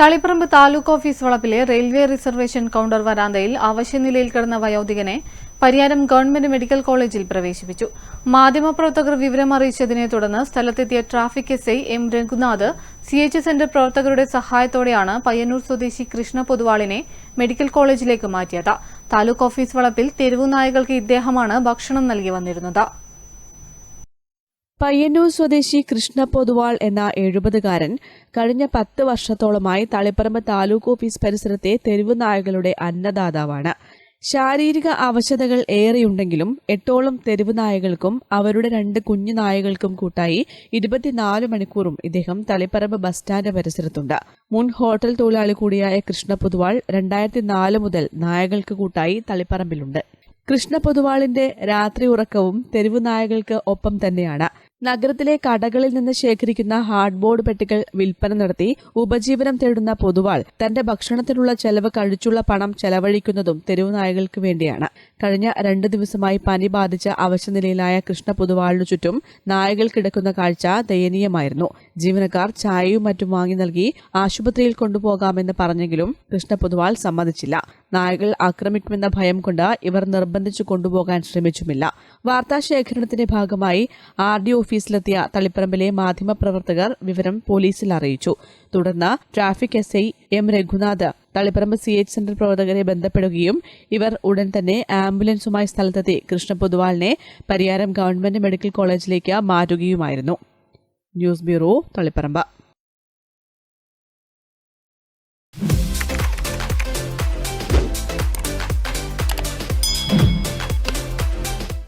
Taliparamba taluk office വളപ്പിലെ railway reservation counter വരാന്തയിൽ അവശ്യനിലയിൽ കിടന്ന വയോധികനെ പരിയാരം ഗവൺമെന്റ് മെഡിക്കൽ കോളേജിൽ പ്രവേശിപ്പിച്ചു. മാധ്യമപ്രവർത്തകർ വിവരം അറിയിച്ചതിനെ തുടർന്ന് സ്ഥലത്തെത്തിയ traffic S I M Raghunath C H centre പ്രവർത്തകരുടെ സഹായത്തോടെയാണ് പയ്യന്നൂർ സ്വദേശി കൃഷ്ണ പൊതുവാളിനെ മെഡിക്കൽ കോളേജിലേക്ക് മാറ്റിയത്. താലൂക്ക് ഓഫീസ് വളപ്പിൽ തെരുവുനായകൾക്ക് ഇദ്ദേഹമാണ് ഭക്ഷണം നൽകി വന്നിരുന്നത്. പയ്യന്നൂർ സ്വദേശി കൃഷ്ണ പൊതുവാൾ എന്ന എഴുപതുകാരൻ കഴിഞ്ഞ പത്ത് വർഷത്തോളമായി തളിപ്പറമ്പ് താലൂക്ക് ഓഫീസ് പരിസരത്തെ തെരുവു നായകളുടെ അന്നദാതാവാണ്. ശാരീരിക അവശതകൾ ഏറെയുണ്ടെങ്കിലും എട്ടോളം തെരുവു നായകൾക്കും അവരുടെ രണ്ട് കുഞ്ഞു നായകൾക്കും കൂട്ടായി ഇരുപത്തിനാല് മണിക്കൂറും ഇദ്ദേഹം തളിപ്പറമ്പ് ബസ് സ്റ്റാൻഡ് പരിസരത്തുണ്ട്. മുൻ ഹോട്ടൽ തൊഴിലാളി കൂടിയായ കൃഷ്ണ പൊതുവാൾ രണ്ടായിരത്തി നാല് മുതൽ നായകൾക്ക് കൂട്ടായി തളിപ്പറമ്പിലുണ്ട്. കൃഷ്ണ പൊതുവാളിന്റെ രാത്രി ഉറക്കവും തെരുവു നായകൾക്ക് ഒപ്പം തന്നെയാണ്. നഗരത്തിലെ കടകളിൽ നിന്ന് ശേഖരിക്കുന്ന ഹാർഡ്ബോർഡ് പെട്ടികൾ വിൽപ്പന നടത്തി ഉപജീവനം തേടുന്ന പൊതുവാൾ തന്റെ ഭക്ഷണത്തിനുള്ള ചെലവ് കഴിച്ചുള്ള പണം ചെലവഴിക്കുന്നതും തെരുവുനായകൾക്ക് വേണ്ടിയാണ്. കഴിഞ്ഞ രണ്ട് ദിവസമായി പനി ബാധിച്ച അവശനിലയിലായ കൃഷ്ണ പൊതുവാളിനു ചുറ്റും നായകൾ കിടക്കുന്ന കാഴ്ച ദയനീയമായിരുന്നു. ജീവനക്കാർ ചായയും മറ്റും വാങ്ങി നൽകി ആശുപത്രിയിൽ കൊണ്ടുപോകാമെന്ന് പറഞ്ഞെങ്കിലും കൃഷ്ണ പൊതുവാൾ സമ്മതിച്ചില്ല. നായകൾ ആക്രമിക്കുമെന്ന ഭയം കൊണ്ട് ഇവർ നിർബന്ധിച്ചു കൊണ്ടുപോകാൻ ശ്രമിച്ചുമില്ല. വാർത്താശേഖരണത്തിന്റെ ഭാഗമായി ആർ ഡി ഓഫീസിലെത്തിയ തളിപ്പറമ്പിലെ മാധ്യമപ്രവർത്തകർ വിവരം പോലീസിൽ അറിയിച്ചു. തുടർന്ന് traffic S I M Raghunath Taliparamba C H centre പ്രവർത്തകരെ ബന്ധപ്പെടുകയും ഇവർ ഉടൻ തന്നെ ആംബുലൻസുമായി സ്ഥലത്തെത്തി കൃഷ്ണ പൊതുവാളിനെ പരിയാരം ഗവൺമെന്റ് മെഡിക്കൽ കോളേജിലേക്ക് മാറ്റുകയുമായിരുന്നു. News bureau Taliparamba.